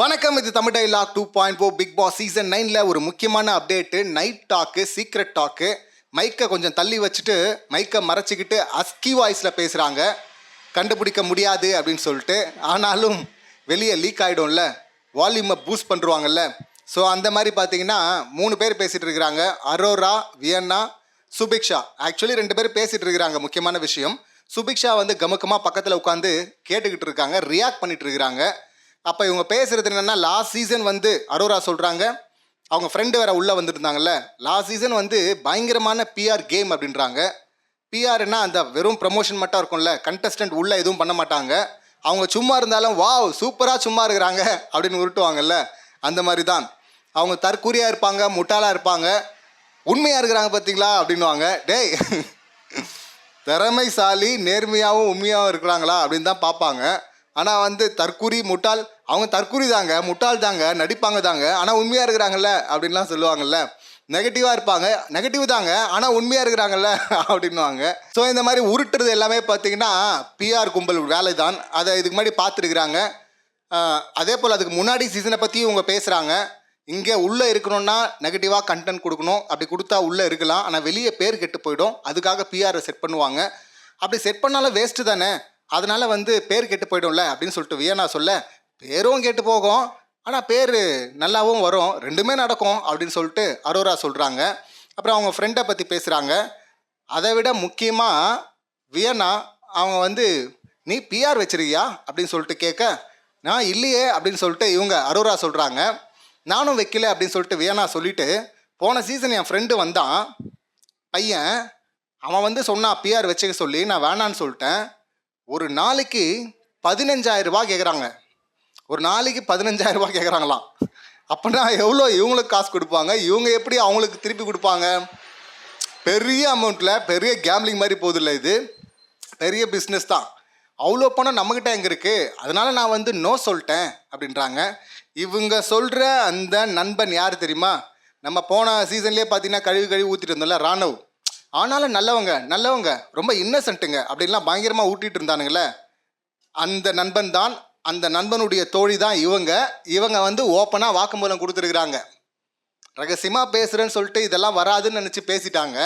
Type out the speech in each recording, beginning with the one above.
வணக்கம் இது Tamil dialogue two point four Bigg Boss season நைனில் ஒரு முக்கியமான update night talk secret talk மைக்கை கொஞ்சம் தள்ளி வச்சுட்டு மைக்கை மறைச்சிக்கிட்டு அஸ்கி வாய்ஸில் பேசுகிறாங்க கண்டுபிடிக்க முடியாது அப்படின்னு சொல்லிட்டு. ஆனாலும் வெளியே லீக் ஆகிடும்ல வால்யூமை பூஸ்ட் பண்ணுருவாங்கல்ல ஸோ அந்த மாதிரி பார்த்தீங்கன்னா மூணு பேர் பேசிகிட்டு இருக்கிறாங்க. அரோரா வியன்னா சுபிக்ஷா. ஆக்சுவலி ரெண்டு பேர் பேசிகிட்டு இருக்கிறாங்க முக்கியமான விஷயம். சுபிக்ஷா வந்து கமுக்கமாக பக்கத்தில் உட்காந்து கேட்டுக்கிட்டு இருக்காங்க ரியாக்ட் பண்ணிகிட்டு இருக்கிறாங்க. அப்போ இவங்க பேசுறது என்னன்னா லாஸ்ட் சீசன் வந்து அரோரா சொல்கிறாங்க அவங்க ஃப்ரெண்டு வேற உள்ளே வந்துருந்தாங்கல்ல லாஸ்ட் சீசன் வந்து பயங்கரமான பிஆர் கேம் அப்படின்றாங்க. பிஆர்னா அந்த வெறும் ப்ரமோஷன் மட்டும் இருக்கும்ல கண்டஸ்டன்ட் உள்ளே எதுவும் பண்ண மாட்டாங்க. அவங்க சும்மா இருந்தாலும் வாவ் சூப்பராக சும்மா இருக்கிறாங்க அப்படின்னு உருட்டுவாங்கல்ல அந்த மாதிரி தான் அவங்க தற்கூரியாக இருப்பாங்க முட்டாளாக இருப்பாங்க உண்மையாக இருக்கிறாங்க பார்த்தீங்களா அப்படின்னுவாங்க. டேய் திறமைசாலி நேர்மையாகவும் உண்மையாகவும் இருக்கிறாங்களா அப்படின்னு தான் பார்ப்பாங்க. ஆனால் வந்து தற்குறி முட்டாள் அவங்க தற்குறி தாங்க முட்டாள் தாங்க நடிப்பாங்க தாங்க. ஆனால் உண்மையாக இருக்கிறாங்கல்ல அப்படின்லாம் சொல்லுவாங்கல்ல. நெகட்டிவாக இருப்பாங்க நெகட்டிவ் தாங்க ஆனால் உண்மையாக இருக்கிறாங்கல்ல அப்படின்னுவாங்க. ஸோ இந்த மாதிரி உருட்டுறது எல்லாமே பார்த்தீங்கன்னா பிஆர் கும்பல் வேலை தான் அதை இதுக்கு முன்னாடி பார்த்துருக்குறாங்க. அதே போல் அதுக்கு முன்னாடி சீசனை பற்றி இவங்க பேசுகிறாங்க இங்கே உள்ளே இருக்கணும்னா நெகட்டிவாக கண்டென்ட் கொடுக்கணும். அப்படி கொடுத்தா உள்ளே இருக்கலாம். ஆனால் வெளியே பேர் கெட்டு போயிடும். அதுக்காக பிஆரை செட் பண்ணுவாங்க. அப்படி செட் பண்ணாலும் வேஸ்ட்டு தானே? அதனால் வந்து பேர் கெட்டு போயிடும்ல அப்படின்னு சொல்லிட்டு வியனா சொல்ல பேரும் கெட்டு போகும். ஆனால் பேர் நல்லாவும் வரும். ரெண்டுமே நடக்கும். அப்படின்னு சொல்லிட்டு அரோரா சொல்கிறாங்க அப்புறம் அவங்க ஃப்ரெண்டை பற்றி பேசுகிறாங்க அதை விட முக்கியமாக வியனா அவங்க வந்து நீ பிஆர் வச்சிருக்கியா? அப்படின்னு சொல்லிட்டு கேட்க நான் இல்லையே. அப்படின்னு சொல்லிட்டு இவங்க அரோரா சொல்கிறாங்க நானும் வைக்கல. அப்படின்னு சொல்லிட்டு வியனா சொல்லிவிட்டு போன சீசன் என் ஃப்ரெண்டு வந்தான். பையன் அவன் வந்து சொன்னான் பிஆர் வச்சுக்க சொல்லி நான் வேணான்னு சொல்லிட்டேன். ஒரு நாளைக்கு பதினஞ்சாயிரம் ரூபாய் கேட்குறாங்க ஒரு நாளைக்கு பதினஞ்சாயிரம் ரூபாய் கேட்குறாங்களாம் அப்படின்னா எவ்வளோ இவங்களுக்கு காசு கொடுப்பாங்க? இவங்க எப்படி அவங்களுக்கு திருப்பி கொடுப்பாங்க? பெரிய அமௌண்ட்டில் பெரிய கேம்லிங் மாதிரி போகுதில்ல இது. பெரிய பிஸ்னஸ் தான். அவ்வளோ பணம் நம்மக்கிட்ட எங்கே இருக்குது அதனால் நான் வந்து நோ சொல்லிட்டேன் அப்படின்றாங்க. இவங்க சொல்கிற அந்த நண்பன் யார் தெரியுமா? நம்ம போன சீசன்லேயே பார்த்தீங்கன்னா கழுவி கழுவி ஊற்றிட்டு இருந்தோம்ல ராணவ். ஆனாலும் நல்லவங்க நல்லவங்க ரொம்ப இன்னசென்ட்டுங்க அப்படின்லாம் பயங்கரமாக ஊட்டிட்டு இருந்தானுங்களே அந்த நண்பன் தான் அந்த நண்பனுடைய தோழி தான் இவங்க. இவங்க வந்து ஓப்பனாக வாக்குமூலம் கொடுத்துருக்குறாங்க. ரகசியமாக பேசுகிறேன்னு சொல்லிட்டு இதெல்லாம் வராதுன்னு நினச்சி பேசிட்டாங்க.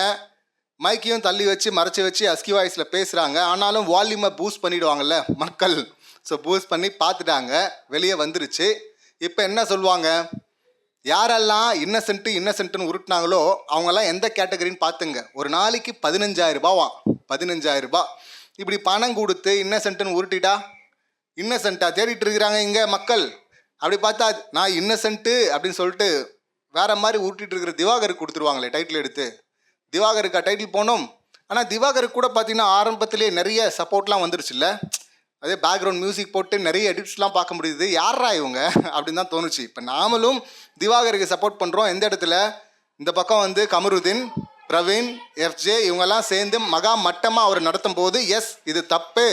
மைக்கையும் தள்ளி வச்சு மறைச்சி வச்சு அஸ்கி வாய்ஸில் பேசுகிறாங்க ஆனாலும் வால்யூமை பூஸ்ட் பண்ணிவிடுவாங்கல்ல மக்கள். ஸோ பூஸ்ட் பண்ணி பார்த்துட்டாங்க. வெளியே வந்துருச்சு. இப்போ என்ன சொல்லுவாங்க? யாரெல்லாம் இன்னசென்ட் இன்னசென்ட்டுன்னு உருட்டினாங்களோ அவங்கெல்லாம் எந்த கேட்டகரின்னு பார்த்துங்க. ஒரு நாளைக்கு பதினஞ்சாயிரம் ரூபாவாம் பதினஞ்சாயிரம் ரூபாய். இப்படி பணம் கொடுத்து இன்னசென்ட்டுன்னு உருட்டிட்டா இன்னசென்ட்டா தேடிட்டு இருக்கிறாங்க இங்கே மக்கள். அப்படி பார்த்தா நான் இன்னசென்ட்டு அப்படின்னு சொல்லிட்டு வேற மாதிரி உருட்டிட்டு இருக்கிற திவாகருக்கு கொடுத்துருவாங்களே டைட்டில் எடுத்து. திவாகருக்கா டைட்டில் போனோம் ஆனால் திவாகருக்கு கூட பார்த்தீங்கன்னா ஆரம்பத்திலே நிறைய சப்போர்ட்லாம் வந்துருச்சுல்ல. அதே பேக்ரவுண்ட் மியூசிக் போட்டு நிறைய எடிட்ஸ்லாம் பார்க்க முடியுது. யாரா இவங்க? அப்படின்னு தான் தோணுச்சு. இப்போ நாமளும் திவாகருக்கு சப்போர்ட் பண்ணுறோம் எந்த இடத்துல? இந்த பக்கம் வந்து கமருதீன் பிரவீன் எஃப்ஜே இவங்கெல்லாம் சேர்ந்து மகா மட்டமாக அவர் நடத்தும் போது எஸ் இது தப்பு.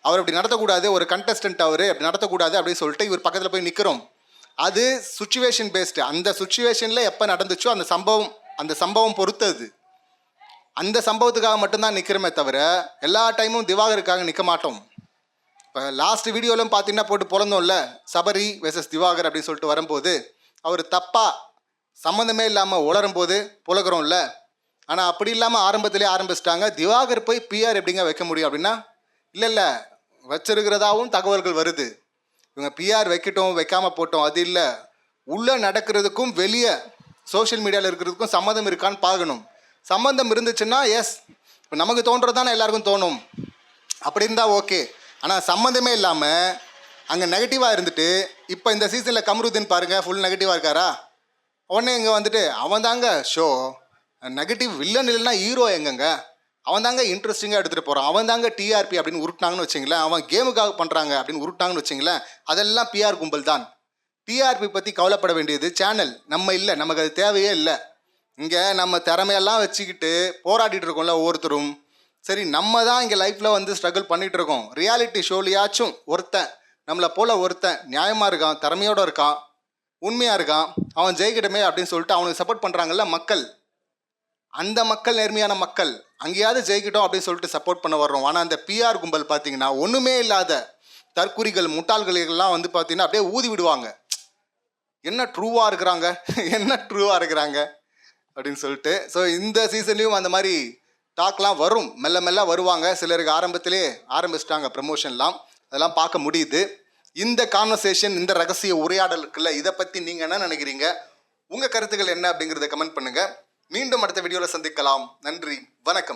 அவர் அப்படி நடத்தக்கூடாது. ஒரு கண்டஸ்டன்ட் அவர் அப்படி நடத்தக்கூடாது அப்படின்னு சொல்லிட்டு இவர் பக்கத்தில் போய் நிற்கிறோம் அது சுச்சுவேஷன் பேஸ்டு அந்த சுச்சுவேஷனில் எப்போ நடந்துச்சோ அந்த சம்பவம் அந்த சம்பவம் பொறுத்தது அந்த சம்பவத்துக்காக மட்டும்தான் நிற்கிறோமே தவிர எல்லா டைமும் திவாகருக்காக நிற்க மாட்டோம். இப்போ லாஸ்ட் வீடியோலாம் பார்த்தீங்கன்னா போட்டு பிறந்தோம்ல சபரி வெசஸ் திவாகர் அப்படின்னு சொல்லிட்டு வரும்போது அவர் தப்பாக சம்மந்தமே இல்லாமல் உளரும் போது புலகிறோம்ல. ஆனால் அப்படி இல்லாமல் ஆரம்பத்திலே ஆரம்பிச்சிட்டாங்க. திவாகர் போய் பிஆர் எப்படிங்க வைக்க முடியும் அப்படின்னா இல்லை இல்லை வச்சிருக்கிறதாவும் தகவல்கள் வருது. இவங்க பிஆர் வைக்கட்டும் வைக்காமல் போட்டோம் அது இல்லை. உள்ளே நடக்கிறதுக்கும் வெளியே சோஷியல் மீடியாவில் இருக்கிறதுக்கும் சம்மந்தம் இருக்கான்னு பார்க்கணும். சம்மந்தம் இருந்துச்சுன்னா எஸ் இப்போ நமக்கு தோன்றது தானே எல்லாருக்கும் தோணும். அப்படி இருந்தால் ஓகே ஆனால் சம்மந்தமே இல்லாமல் அங்கே நெகட்டிவாக இருந்துட்டு இப்போ இந்த சீசனில் கமருதீன் பாருங்கள் ஃபுல் நெகட்டிவாக இருக்காரா? உடனே இங்கே வந்துட்டு அவன் தாங்க ஷோ நெகட்டிவ் வில்லன் இல்லைன்னா ஹீரோ எங்கங்க? அவன் தாங்க இன்ட்ரெஸ்டிங்காக எடுத்துகிட்டு போகிறான் அவன் தாங்க டிஆர்பி அப்படின்னு உருட்டாங்கன்னு வச்சிங்களேன் அவன் கேமுக்காக பண்ணுறாங்க அப்படின்னு உருட்டாங்கன்னு வச்சிங்களேன் அதெல்லாம் பிஆர் கும்பல் தான். டிஆர்பி பற்றி கவலைப்பட வேண்டியது சேனல் நம்ம இல்லை நமக்கு அது தேவையே இல்லை. இங்கே நம்ம திறமையெல்லாம் வச்சுக்கிட்டு போராடிட்டு இருக்கோம்ல ஒவ்வொருத்தரும். சரி நம்ம தான் இங்கே லைஃப்பில் வந்து ஸ்ட்ரகிள் பண்ணிகிட்டு இருக்கோம் ரியாலிட்டி ஷோலையாச்சும் ஒருத்தன் நம்மளை போல் ஒருத்தன் நியாயமாக இருக்கான் திறமையோடு இருக்கான் உண்மையாக இருக்கான் அவன் ஜெயிக்கட்டுமே அப்படின்னு சொல்லிட்டு அவனுக்கு சப்போர்ட் பண்ணுறாங்கல்ல மக்கள். அந்த மக்கள் நேர்மையான மக்கள் அங்கேயாவது ஜெயிக்கட்டும் அப்படின்னு சொல்லிட்டு சப்போர்ட் பண்ண வர்றோம். ஆனால் அந்த பிஆர் கும்பல் பார்த்தீங்கன்னா ஒன்றுமே இல்லாத தற்குறிகள் முட்டாள்களெல்லாம் வந்து பார்த்தீங்கன்னா அப்படியே ஊதி விடுவாங்க. என்ன ட்ரூவாக இருக்கிறாங்க? என்ன ட்ரூவாக இருக்கிறாங்க? அப்படின்னு சொல்லிட்டு ஸோ இந்த சீசன்லேயும் அந்த மாதிரி டாக்லாம் வரும். மெல்ல மெல்ல வருவாங்க. சிலருக்கு ஆரம்பத்திலே ஆரம்பிச்சிட்டாங்க ப்ரமோஷன்லாம் அதெல்லாம் பார்க்க முடியுது. இந்த கான்வர்சேஷன் இந்த ரகசிய உரையாடல் இருக்குல்ல இதை பற்றி நீங்கள் என்ன நினைக்கிறீங்க? உங்கள் கருத்துக்கள் என்ன அப்படிங்கிறத கமெண்ட் பண்ணுங்கள் மீண்டும் அடுத்த வீடியோவில் சந்திக்கலாம். நன்றி. வணக்கம்.